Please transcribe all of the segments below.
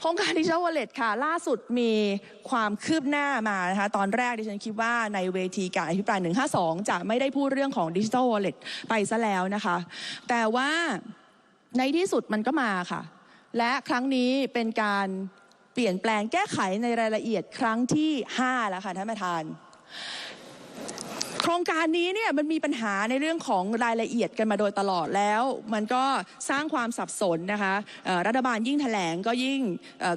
โครงการดิจิทัลวอลเล็ตค่ะ ล่าสุดมีความคืบหน้ามานะคะตอนแรกดิฉันคิดว่าในเวทีการอภิปราย 152 จะไม่ได้พูดเรื่องของดิจิทัลวอลเล็ตไปซะแล้วนะคะ แต่ว่าในที่สุดมันก็มาค่ะ และครั้งนี้เป็นการเปลี่ยนแปลงแก้ไขในรายละเอียดครั้งที่ 5 แล้วค่ะท่านประธาน ครงการนี้เนี่ยมันมีปัญหาในเรื่องของรายละเอียดกันมาโดยตลอดแล้ว มันก็สร้างความสับสนนะคะรัฐบาลยิ่งแถลงก็ยิ่ง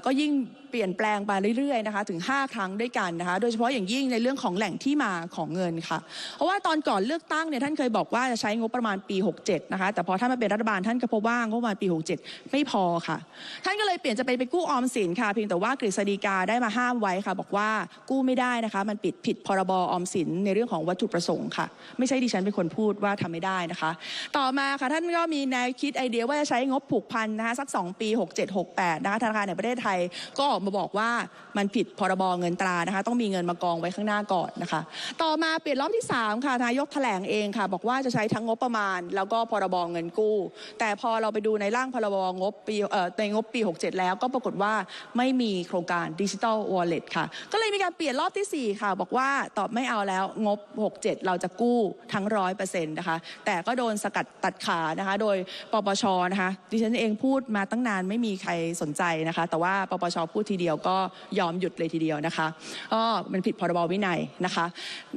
ก็ยิ่ง เปลี่ยนแปลงไปเรื่อยๆนะคะถึง 5 ครั้งด้วยกันนะคะโดยเฉพาะอย่างยิ่งในเรื่องของแหล่งที่มาของเงินค่ะ เพราะว่าตอนก่อนเลือกตั้งเนี่ยท่านเคยบอกว่าจะใช้งบประมาณปี 67 นะคะแต่พอท่านมาเป็นรัฐบาลท่านก็พบว่างบประมาณปี 67 ไม่พอค่ะ ท่านก็เลยเปลี่ยนจะไปไปกู้ออมสินค่ะเพียงแต่ว่ากฤษฎีกาได้มาห้ามไว้ค่ะ บอกว่ากู้ไม่ได้นะคะ มันปิดผิดพรบออมสินในเรื่องของวัตถุประสงค์ค่ะ ไม่ใช่ดิฉันเป็นคนพูดว่าทำไม่ได้นะคะ ต่อมาค่ะท่านก็มีแนวคิดไอเดียว่าจะใช้งบผูกพันนะคะสัก 2 ปี 67 68 นะคะธนาคารแห่งประเทศไทยก็ออกมาบอกว่ามันผิดพรบเงินตรานะคะ ต้องมีเงินมากองไว้ข้างหน้าก่อนนะคะ ต่อมาเปลี่ยนรอบที่ 3 ค่ะนายกแถลงเองค่ะ บอกว่าจะใช้ทั้งงบประมาณ แล้วก็พรบเงินกู้ แต่พอเราไปดูในร่างพรบงบปีในงบปี 67 แล้วก็ปรากฏว่าไม่มีโครงการดิจิ t a ลวอลเล็ตค่ะ ก็เลยมีการเปลี่ยนรอบทีสี่ 4 ค่ะ บอกว่าตอบไม่เอาแล้วงบ 67 เราจะกู้ทั้งร้อยเปอร์เซ็นต์นะคะ แต่ก็โดนสกัดตัดขานะคะ โดยปปชนะคะดิฉันเองพูดมาตั้งนานไม่มีใครสนใจนะคะ แต่ว่าปปชพูดทีเดียวก็ยอมหยุดเลยทีเดียวนะคะก็มันผิดพรบวินัยนะคะ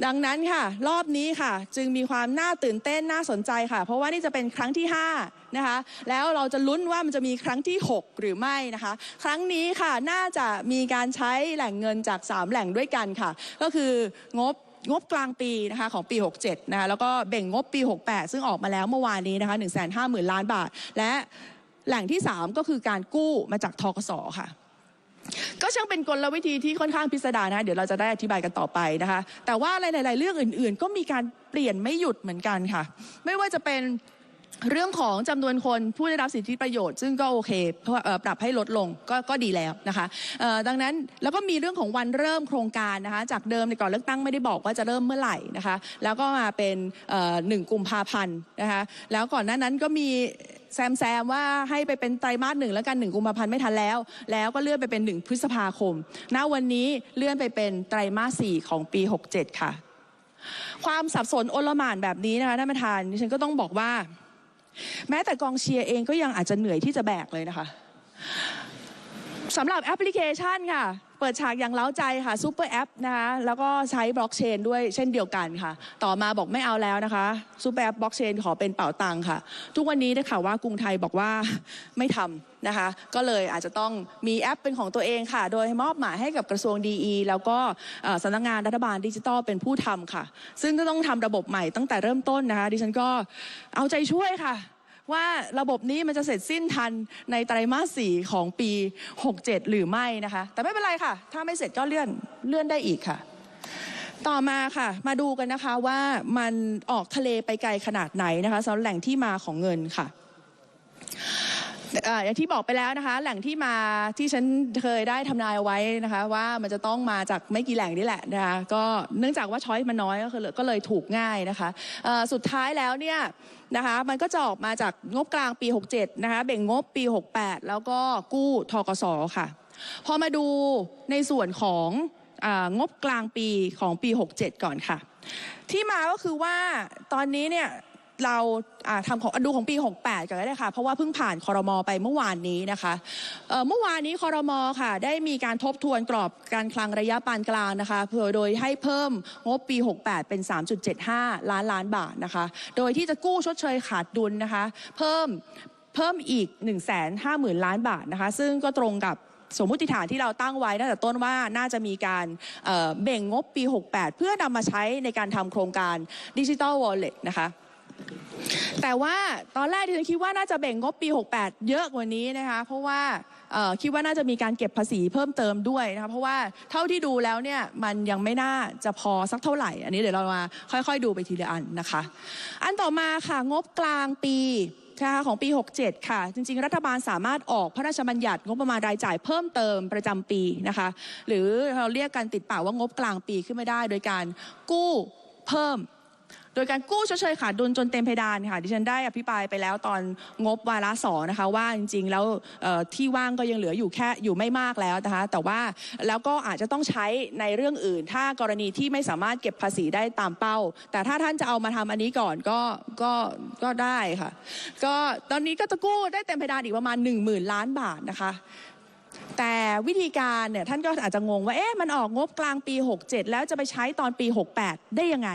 ดังนั้นค่ะ รอบนี้ค่ะ จึงมีความน่าตื่นเต้นน่าสนใจค่ะ เพราะว่านี่จะเป็นครั้งที่ 5 นะคะ แล้วเราจะลุ้นว่ามันจะมีครั้งที่ 6 หรือไม่นะคะ ครั้งนี้ค่ะน่าจะมีการใช้แหล่งเงินจาก 3 แหล่งด้วยกันค่ะ ก็คืองบงบกลางปีนะคะของปี 67 นะคะแล้วก็เบ่งงบปี 68 ซึ่งออกมาแล้วเมื่อวานนี้นะคะ150,000 ล้านบาท และแหล่งที่ 3 ก็คือการกู้มาจากทกสค่ะ ก็ช่างเป็นกลวิธีที่ค่อนข้างพิสดารนะ เดี๋ยวเราจะได้อธิบายกันต่อไปนะคะ แต่ว่าหลาย ๆ เรื่องอื่น ๆ ก็มีการเปลี่ยนไม่หยุดเหมือนกันค่ะ ไม่ว่าจะเป็นเรื่องของจำนวนคนผู้ได้รับสิทธิประโยชน์ ซึ่งก็โอเคปรับให้ลดลงก็ก็ดีแล้วนะคะดังนั้นแล้วก็มีเรื่องของวันเริ่มโครงการนะคะจากเดิมในก่อนเลือกตั้งไม่ได้บอกว่าจะเริ่มเมื่อไหร่นะคะแล้วก็มาเป็นหนึ่งกุมภาพันธ์นะคะแล้วก่อนหน้านั้นก็มี แซมแซมว่าให้ไปเป็นไตรมาสหนึ่งแล้วกันหนึ่งกุมภาพันธ์ไม่ทันแล้ว แล้วก็เลื่อนไปเป็นหนึ่งพฤษภาคม ณ วันนี้เลื่อนไปเป็นไตรมาสสี่ของปี 67 ค่ะ ความสับสนโอลหม่านแบบนี้นะคะท่านประธานดิฉันก็ต้องบอกว่า แม้แต่กองเชียร์เองก็ยังอาจจะเหนื่อยที่จะแบกเลยนะคะ สำหรับแอปพลิเคชันค่ะ เปิดฉากอย่างเล้าใจค่ะซูเปอร์แอปนะคะแล้วก็ใช้บล็อกเชนด้วยเช่นเดียวกันค่ะ ต่อมาบอกไม่เอาแล้วนะคะซูเปอร์แอปบล็อกเชนขอเป็นเป๋าตังค่ะ ทุกวันนี้ได้ข่าวว่ากรุงไทยบอกว่าไม่ทำนะคะ ก็เลยอาจจะต้องมีแอปเป็นของตัวเองค่ะ โดยมอบหมายให้กับกระทรวงดีแล้วก็สำนักงานรัฐบาลดิจิทัลเป็นผู้ทำค่ะ ซึ่งก็ต้องทำระบบใหม่ตั้งแต่เริ่มต้นนะคะ ดิฉันก็เอาใจช่วยค่ะ ว่าระบบนี้มันจะเสร็จสิ้นทันในไตรมาสสี่ของปี 67 หรือไม่นะคะ แต่ไม่เป็นไรค่ะ ถ้าไม่เสร็จก็เลื่อนเลื่อนได้อีกค่ะ ต่อมาค่ะ มาดูกันนะคะว่ามันออกทะเลไปไกลขนาดไหนนะคะสำหรับแหล่งที่มาของเงินค่ะ อย่างที่บอกไปแล้วนะคะ แหล่งที่มาที่ฉันเคยได้ทำนายเอาไว้นะคะ ว่ามันจะต้องมาจากไม่กี่แหล่งนี่แหละนะคะก็เนื่องจากว่าช้อยมันน้อยก็คือก็เลยถูกง่ายนะคะสุดท้ายแล้วเนี่ยนะคะมันก็จะออกมาจากงบกลางปี 67 นะคะแบ่งงบปี 68 แล้วก็กู้ทกสค่ะ พอมาดูในส่วนของงบกลางปีของปี 67 ก่อนค่ะ ที่มาก็คือว่าตอนนี้เนี่ย เราอ่าทำของดูของปี 68กันก็ได้ค่ะ เพราะว่าเพิ่งผ่านคอรมอไปเมื่อวานนี้นะคะเมื่อวานนี้คอรมอค่ะ ได้มีการทบทวนกรอบการคลังระยะปานกลางนะคะเพื่อโดยให้เพิ่มงบปี 68 เป็น 3.75 ล้านล้านบาทนะคะ โดยที่จะกู้ชดเชยขาดดุลนะคะ เพิ่มเพิ่มอีก 1 5 0 0 0 0 ล้านบาทนะคะ ซึ่งก็ตรงกับสมมติฐานที่เราตั้งไว้ตั้งแต่ต้นว่าน่าจะมีการเบ่งงบปี 68 เพื่อนำมาใช้ในการทำโครงการดิจิ t a ลวอลเล็ตนะคะ แต่ว่าตอนแรกดิฉันคิดว่าน่าจะแบ่งงบปี 68 เยอะกว่านี้นะคะเพราะว่าคิดว่าน่าจะมีการเก็บภาษีเพิ่มเติมด้วยนะคะเพราะว่าเท่าที่ดูแล้วเนี่ยมันยังไม่น่าจะพอสักเท่าไหร่ อันนี้เดี๋ยวเรามาค่อยๆ ดูไปทีละอันนะคะ อันต่อมาค่ะงบกลางปีนะคะของปี 67 ค่ะ จริง ๆ รัฐบาลสามารถออกพระราชบัญญัติงบประมาณรายจ่ายเพิ่มเติมประจำปีนะคะ หรือเราเรียกกันติดปากว่างบกลางปีขึ้นไม่ได้ โดยการกู้เพิ่ม โดยการกู้ชดเชยขาดดุลจนเต็มเพดานค่ะดิฉันได้อภิปรายไปแล้วตอนงบวาระสองนะคะว่าจริงๆ แล้วที่ว่างก็ยังเหลืออยู่แค่อยู่ไม่มากแล้วนะคะแต่ว่าแล้วก็อาจจะต้องใช้ในเรื่องอื่น ถ้ากรณีที่ไม่สามารถเก็บภาษีได้ตามเป้า แต่ถ้าท่านจะเอามาทำอันนี้ก่อนก็ก็ก็ได้ค่ะก็ตอนนี้ก็จะกู้ได้เต็มเพดานอีกประมาณ 1 0,000 ล้านบาทนะคะแต่วิธีการเนี่ยท่านก็อาจจะงงว่าเอ๊ะมันออกงบกลางปี 67 แล้วจะไปใช้ตอนปี 68 ได้ยังไง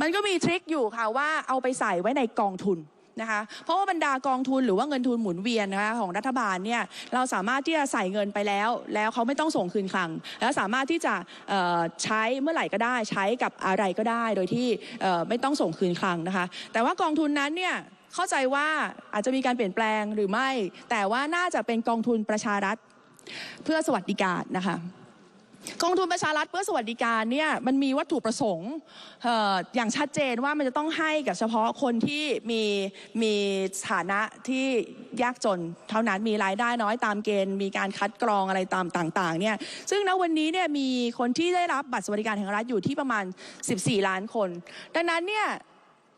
มันก็มีทริคอยู่ค่ะว่าเอาไปใส่ไว้ในกองทุนนะคะเพราะว่าบรรดากองทุนหรือว่าเงินทุนหมุนเวียนนะคะของรัฐบาลเนี่ยเราสามารถที่จะใส่เงินไปแล้ว แล้วเขาไม่ต้องส่งคืนคลัง แล้วสามารถที่จะใช้เมื่อไหร่ก็ได้ใช้กับอะไรก็ได้ โดยที่ไม่ต้องส่งคืนคลังนะคะแต่ว่ากองทุนนั้นเนี่ยเข้าใจว่าอาจจะมีการเปลี่ยนแปลงหรือไม่ แต่ว่าน่าจะเป็นกองทุนประชารัฐเพื่อสวัสดิการนะคะ กองทุนประชารัฐเพื่อสวัสดิการเนี่ยมันมีวัตถุประสงค์เอ่ออย่างชัดเจนว่ามันจะต้องให้กับเฉพาะคนที่มีมีฐานะที่ยากจนเท่านั้นมีรายได้น้อยตามเกณฑ์ มีการคัดกรองอะไรตามต่างๆเนี่ยซึ่งณวันนี้เนี่ยมีคนที่ได้รับบัตรสวัสดิการแห่งรัฐอยู่ที่ประมาณ 14 ล้านคน ดังนั้นเนี่ย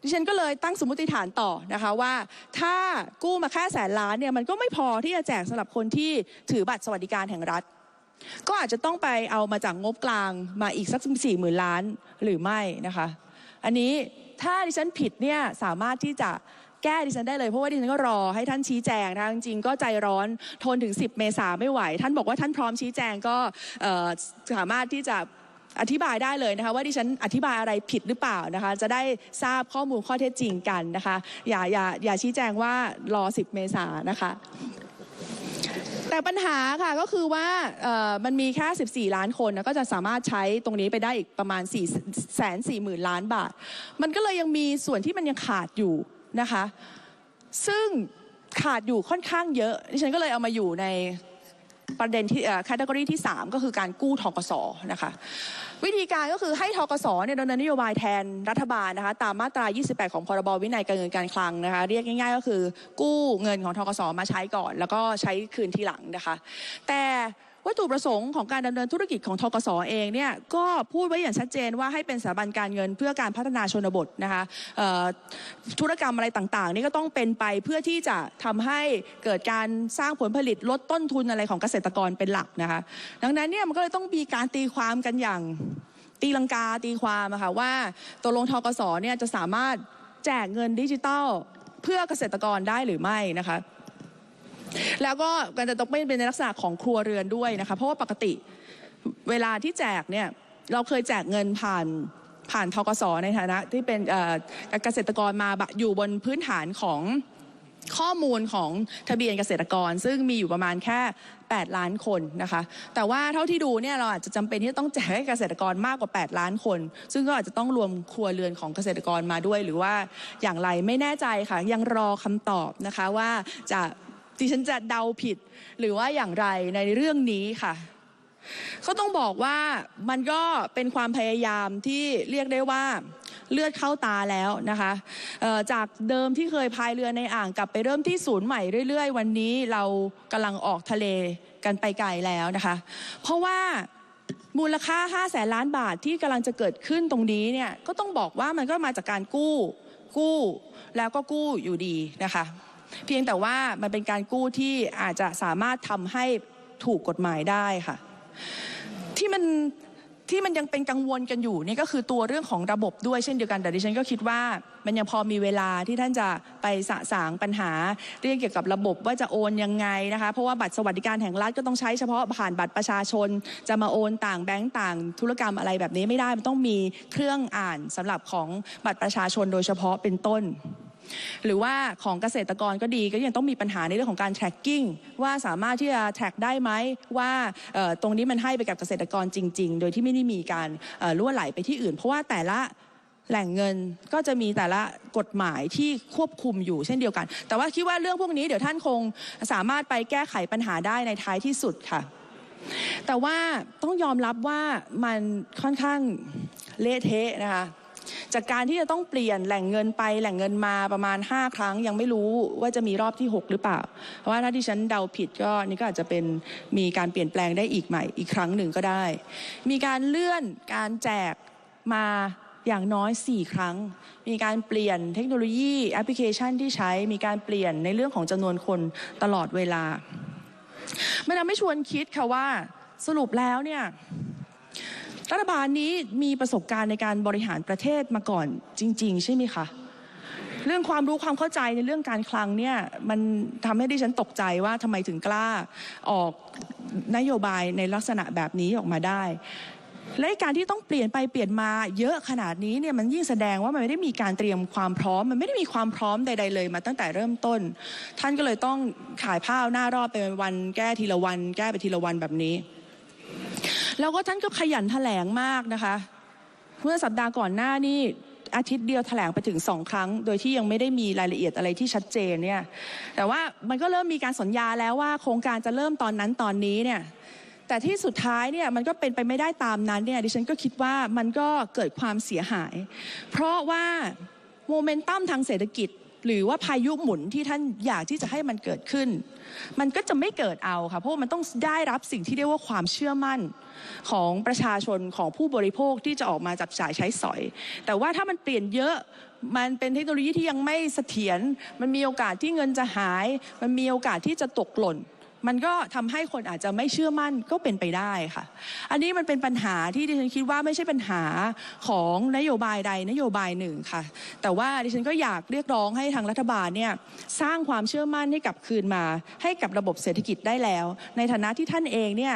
ดิฉันก็เลยตั้งสมมติฐานต่อนะคะว่าถ้ากู้มาแค่แสนล้านเนี่ยมันก็ไม่พอที่จะแจกสำหรับคนที่ถือบัตรสวัสดิการแห่งรัฐ ก็อาจจะต้องไปเอามาจากงบกลางมาอีกสักสี่หมื่นล้านหรือไม่นะคะ อันนี้ถ้าดิฉันผิดเนี่ยสามารถที่จะแก้ดิฉันได้เลยเพราะว่าดิฉันก็รอให้ท่านชี้แจงนะคะจริงๆก็ใจร้อนทนถึง 10 เมษาไม่ไหว ท่านบอกว่าท่านพร้อมชี้แจงก็สามารถที่จะอธิบายได้เลยนะคะว่าดิฉันอธิบายอะไรผิดหรือเปล่านะคะ จะได้ทราบข้อมูลข้อเท็จจริงกันนะคะ อย่าอย่าอย่าชี้แจงว่ารอ 10 เมษานะคะ แต่ปัญหาค่ะก็คือว่ามันมีแค่ 14 ล้านคนนะก็จะสามารถใช้ตรงนี้ไปได้อีกประมาณ4 4 0 0 0 0 ล้านบาท มันก็เลยยังมีส่วนที่มันยังขาดอยู่นะคะ ซึ่งขาดอยู่ค่อนข้างเยอะ ดิฉันก็เลยเอามาอยู่ในประเด็นที่แคตตากรีที่ 3 ก็คือการกู้ทกสนะคะ วิธีการก็คือให้ทกศเนี่ยดำเนินนโยบายแทนรัฐบาลนะคะตามมาตรา 28 ของพรบวินัยการเงินการคลังนะคะเรียกง่ายๆ ก็คือกู้เงินของทกศมาใช้ก่อน แล้วก็ใช้คืนทีหลังนะคะ แต่ วัตถุประสงค์ของการดำเนินธุรกิจของทกสเองเนี่ยก็พูดไว้อย่างชัดเจนว่าให้เป็นสถาบันการเงินเพื่อการพัฒนาชนบทนะคะธุรกรรมอะไรต่างๆนี่ก็ต้องเป็นไปเพื่อที่จะทำให้เกิดการสร้างผลผลิตลดต้นทุนอะไรของเกษตรกรเป็นหลักนะคะดังนั้นเนี่ยมันก็เลยต้องมีการตีความกันอย่างตีลังกาตีความอะค่ะว่าตกลงทกสเนี่ยจะสามารถแจกเงินดิจิตอลเพื่อเกษตรกรได้หรือไม่นะคะ แล้วก็การจะต้องเป็นในลักษณะของครัวเรือนด้วยนะคะ เพราะว่าปกติเวลาที่แจกเนี่ยเราเคยแจกเงินผ่านผ่านทกสในฐานะที่เป็นเกษตรกรมาบะอยู่บนพื้นฐานของข้อมูลของทะเบียนเกษตรกร ซึ่งมีอยู่ประมาณแค่ 8 ล้านคนนะคะ แต่ว่าเท่าที่ดูเนี่ยเราอาจจะจำเป็นที่จะต้องแจกให้เกษตรกรมากกว่า 8 ล้านคน ซึ่งก็อาจจะต้องรวมครัวเรือนของเกษตรกรมาด้วย หรือว่าอย่างไรไม่แน่ใจค่ะ ยังรอคำตอบนะคะว่าจะ ดิฉันจะเดาผิด หรือว่าอย่างไรในเรื่องนี้ค่ะก็ต้องบอกว่ามันก็เป็นความพยายามที่เรียกได้ว่าเลือดเข้าตาแล้วนะคะจากเดิมที่เคยพายเรือในอ่างกลับไปเริ่มที่ศูนย์ใหม่เรื่อย ๆ วันนี้เรากำลังออกทะเลกันไปไกลแล้วนะคะ เพราะว่ามูลค่า 5 แสนล้านบาทที่กำลังจะเกิดขึ้นตรงนี้เนี่ยก็ต้องบอกว่ามันก็มาจากการกู้กู้แล้วก็กู้อยู่ดีนะคะ เพียงแต่ว่ามันเป็นการกู้ที่อาจจะสามารถทำให้ถูกกฎหมายได้ค่ะ ที่มันที่มันยังเป็นกังวลกันอยู่นี่ก็คือตัวเรื่องของระบบด้วยเช่นเดียวกันแต่ดิฉันก็คิดว่า มันยังพอมีเวลาที่ท่านจะไปสะสางปัญหา เรื่องเกี่ยวกับระบบว่าจะโอนยังไงนะคะ เพราะว่าบัตรสวัสดิการแห่งรัฐก็ต้องใช้เฉพาะผ่านบัตรประชาชน จะมาโอนต่างแบงก์ต่าง ธุรกรรมอะไรแบบนี้ไม่ได้มันต้องมีเครื่องอ่านสำหรับของบัตรประชาชนโดยเฉพาะเป็นต้น หรือว่าของเกษตรกรก็ดีก็ยังต้องมีปัญหาในเรื่องของการ tracking ว่าสามารถที่จะ track ได้ไหมว่าตรงนี้มันให้ไปกับเกษตรกรจริง ๆ โดยที่ไม่ได้มีการล่วไหลไปที่อื่น เพราะว่าแต่ละแหล่งเงินก็จะมีแต่ละกฎหมายที่ควบคุมอยู่เช่นเดียวกัน แต่ว่าคิดว่าเรื่องพวกนี้เดี๋ยวท่านคงสามารถไปแก้ไขปัญหาได้ในท้ายที่สุดค่ะ แต่ว่าต้องยอมรับว่ามันค่อนข้างเละเทะนะคะ จากการที่จะต้องเปลี่ยนแหล่งเงินไปแหล่งเงินมาประมาณ 5 ครั้ง ยังไม่รู้ว่าจะมีรอบที่ 6 หรือเปล่า เพราะว่าถ้าที่ฉันเดาผิดก็นี่ก็อาจจะเป็นมีการเปลี่ยนแปลงได้อีกใหม่อีกครั้งหนึ่งก็ได้ มีการเลื่อนการแจกมาอย่างน้อย 4 ครั้ง มีการเปลี่ยนเทคโนโลยีแอปพลิเคชันที่ใช้ มีการเปลี่ยนในเรื่องของจำนวนคนตลอดเวลามันทำให้ชวนคิดค่ะว่าสรุปแล้วเนี่ย รัฐบาลนี้มีประสบการณ์ในการบริหารประเทศมาก่อนจริง ๆ ใช่ไหมคะเรื่องความรู้ความเข้าใจในเรื่องการคลังเนี่ยมันทำให้ดิฉันตกใจว่าทำไมถึงกล้าออกนโยบายในลักษณะแบบนี้ออกมาได้ และการที่ต้องเปลี่ยนไปเปลี่ยนมาเยอะขนาดนี้เนี่ยมันยิ่งแสดงว่ามันไม่ได้มีการเตรียมความพร้อม มันไม่ได้มีความพร้อมใด ๆ เลยมาตั้งแต่เริ่มต้น ท่านก็เลยต้องขายผ้าหน้ารอบไปวันแก้ทีละวัน แก้ไปทีละวันแบบนี้ แล้วก็ท่านก็ขยันแถลงมากนะคะ เมื่อสัปดาห์ก่อนหน้านี่อาทิตย์เดียวแถลงไปถึงสองครั้ง โดยที่ยังไม่ได้มีรายละเอียดอะไรที่ชัดเจนเนี่ย แต่ว่ามันก็เริ่มมีการสัญญาแล้วว่าโครงการจะเริ่มตอนนั้นตอนนี้เนี่ย แต่ที่สุดท้ายเนี่ยมันก็เป็นไปไม่ได้ตามนั้นเนี่ยดิฉันก็คิดว่ามันก็เกิดความเสียหาย เพราะว่าโมเมนตัมทางเศรษฐกิจ หรือว่าพายุหมุนที่ท่านอยากที่จะให้มันเกิดขึ้น มันก็จะไม่เกิดเอาค่ะเพราะมันต้องได้รับสิ่งที่เรียกว่าความเชื่อมั่นของประชาชนของผู้บริโภคที่จะออกมาจับจ่ายใช้สอย แต่ว่าถ้ามันเปลี่ยนเยอะมันเป็นเทคโนโลยีที่ยังไม่เสถียรมันมีโอกาสที่เงินจะหาย มันมีโอกาสที่จะตกหล่นมันก็ทำให้คนอาจจะไม่เชื่อมั่นก็เป็นไปได้ค่ะ อันนี้มันเป็นปัญหาที่ดิฉันคิดว่าไม่ใช่ปัญหาของนโยบายใดนโยบายหนึ่งค่ะ แต่ว่าดิฉันก็อยากเรียกร้องให้ทางรัฐบาลเนี่ยสร้างความเชื่อมั่นให้กลับคืนมา ให้กับระบบเศรษฐกิจได้แล้ว ในฐานะที่ท่านเองเนี่ย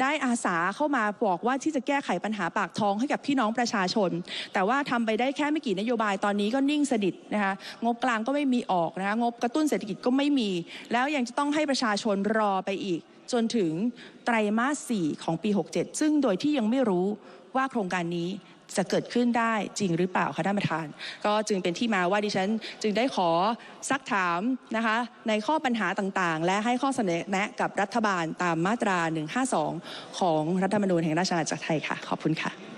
ได้อาสาเข้ามาบอกว่าที่จะแก้ไขปัญหาปากท้องให้กับพี่น้องประชาชน แต่ว่าทำไปได้แค่ไม่กี่นโยบายตอนนี้ก็นิ่งสนิทนะคะงบกลางก็ไม่มีออกนะคะงบกระตุ้นเศรษฐกิจก็ไม่มี แล้วยังจะต้องให้ประชาชนรอไปอีก จนถึงไตรมาส 4 ของปี 67 ซึ่งโดยที่ยังไม่รู้ว่าโครงการนี้ จะเกิดขึ้นได้จริงหรือเปล่าคะท่านประธาน ก็จึงเป็นที่มาว่าดิฉันจึงได้ขอซักถามนะคะในข้อปัญหาต่างๆ และให้ข้อเสนอแนะกับรัฐบาลตามมาตรา 152 ของรัฐธรรมนูญแห่งราชอาณาจักรไทยค่ะ ขอบคุณค่ะ